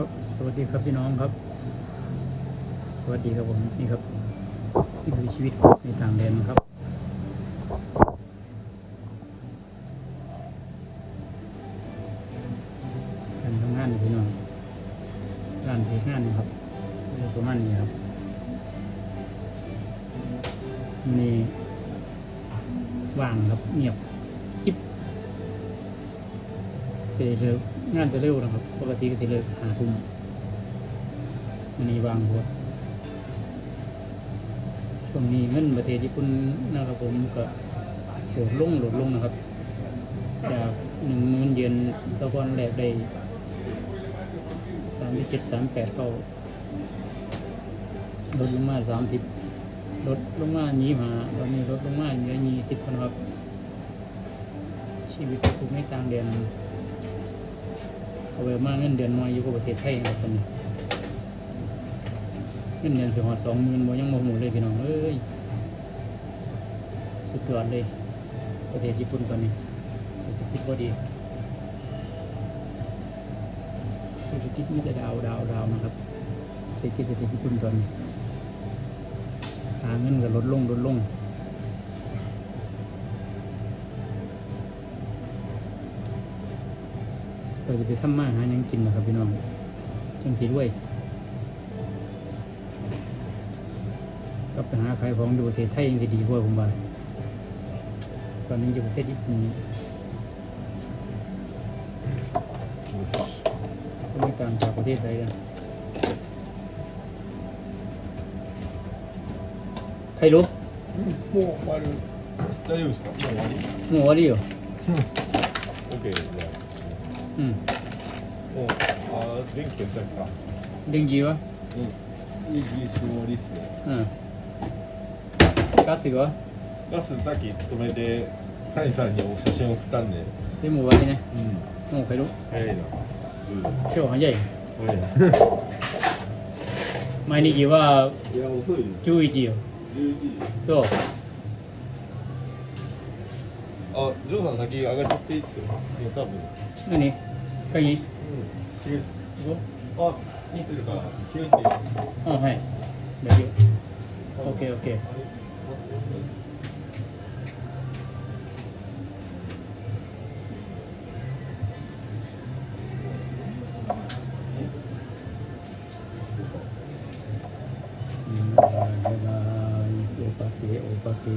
ครับ สวัสดีครับพี่น้องครับ สวัสดีครับผมนี่ครับนี่คือชีวิตในต่างแดนครับ การทำงานพี่น้องการเพงานนะครับเรื่องประมาณนี้ครับนี่ว่างครับเงียบ สร็จเร็วงานจะเร็วนะครับ ปกติก็เสร็จเร็วหาทุ่มอันนี้วางหัวช่วงนี้เงินประเทศญี่ปุ่นนะครับผมก็โหดลงโหลดลงนะครับ จากหนึ่งมื่นเยนตะวันแรกได้สามเจ็ดสามแปดเข้าลดลงมาสามสิบลดลงมายี่หาตอนนี้ลดลงมาเหลือยี่สิบคนครับชีวิตถูกไม่ต่างเดือน เอาไปมาเงินเดือนน้อยอยู่กับประเทศไทยครับตอนนี้เงินเดือนสิหอดสองหมื่นบ่ยังโมโหเลยพี่น้องเอ้ยสุดยอดเลย ประเทศญี่ปุ่นตอนนี้เศรษฐกิจก็ดีเศรษฐกิจมีแต่ดาวดาวดาวนะครับเศรษฐกิจประเทศญี่ปุ่นตอนนี้หาเงินก็ลดลงลดลง เราจะไปทำมาหาหยังกินนะครับพี่น้องจังสีด้วยก็ไปหาขายของอยู่ประเทศไทยยังสิดีกว่าผมว่าตอนนี้อยู่ประเทศญี่ปุ่น ก็ไม่ต่างจากประเทศไทยกันใครรู้ もう終わる。大丈夫ですかもう終わり หมูวะดิอยู่ OK じゃ อื うん。おあ電気消したか。電気は？うん。電気すごいですね。うん。ガスはガスさっき止めて、谷さんにお写真送ったんで。でも終わりね。うん。もう帰ろう。早いな。うん、今日早い。早い。毎日は11時よ。11時そう。あ、ジョーさん先上がっちゃっていいっすよ。いや、多分。何？鍵？うん。え。あ、持ってるから、消て。あ、はい。大丈夫。オッケーオッケー。お化けお化け。